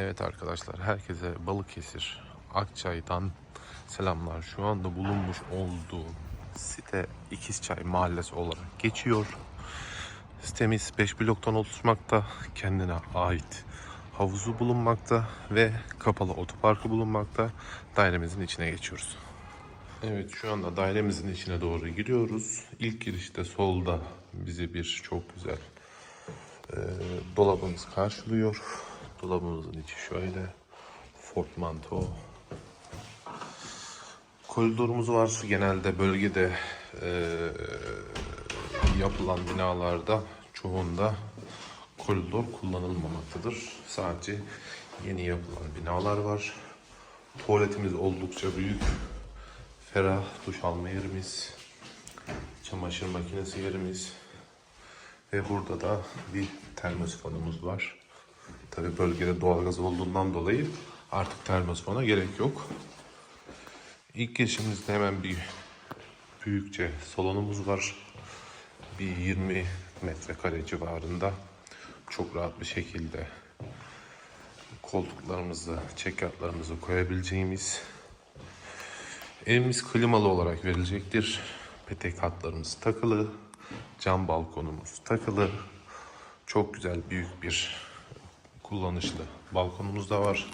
Evet arkadaşlar herkese Balıkesir Akçay'dan selamlar. Şu anda bulunmuş olduğu site İkizçay Mahallesi olarak geçiyor. Sitemiz 5 bloktan oluşmakta. Kendine ait havuzu bulunmakta ve kapalı otoparkı bulunmakta. Dairemizin içine geçiyoruz. Evet şu anda dairemizin içine doğru giriyoruz. İlk girişte solda bizi bir çok güzel e, dolabımız karşılıyor. Dolabımızın içi şöyle. Portmanto. Koridorumuz var. Genelde bölgede e, yapılan binalarda çoğunda koridor kullanılmamaktadır. Sadece yeni yapılan binalar var. Tuvaletimiz oldukça büyük. Ferah duş alma yerimiz. Çamaşır makinesi yerimiz. Ve burada da bir termosifonumuz var. Tabi bölgede doğalgaz olduğundan dolayı artık termosifona gerek yok. İlk girişimizde hemen bir büyükçe salonumuz var. Bir 20 metrekare civarında çok rahat bir şekilde koltuklarımızı, çekyatlarımızı koyabileceğimiz evimiz klimalı olarak verilecektir. Petek hatlarımız takılı, cam balkonumuz takılı. Çok güzel büyük bir kullanışlı balkonumuz da var.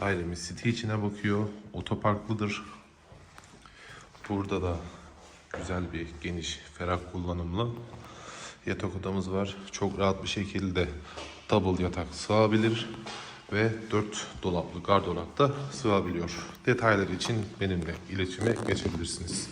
Dairemiz city içine bakıyor. Otoparklıdır. Burada da güzel bir geniş, ferah kullanımlı yatak odamız var. Çok rahat bir şekilde double yatak sığabilir ve 4 dolaplı gardırop da sığabiliyor. Detaylar için benimle iletişime geçebilirsiniz.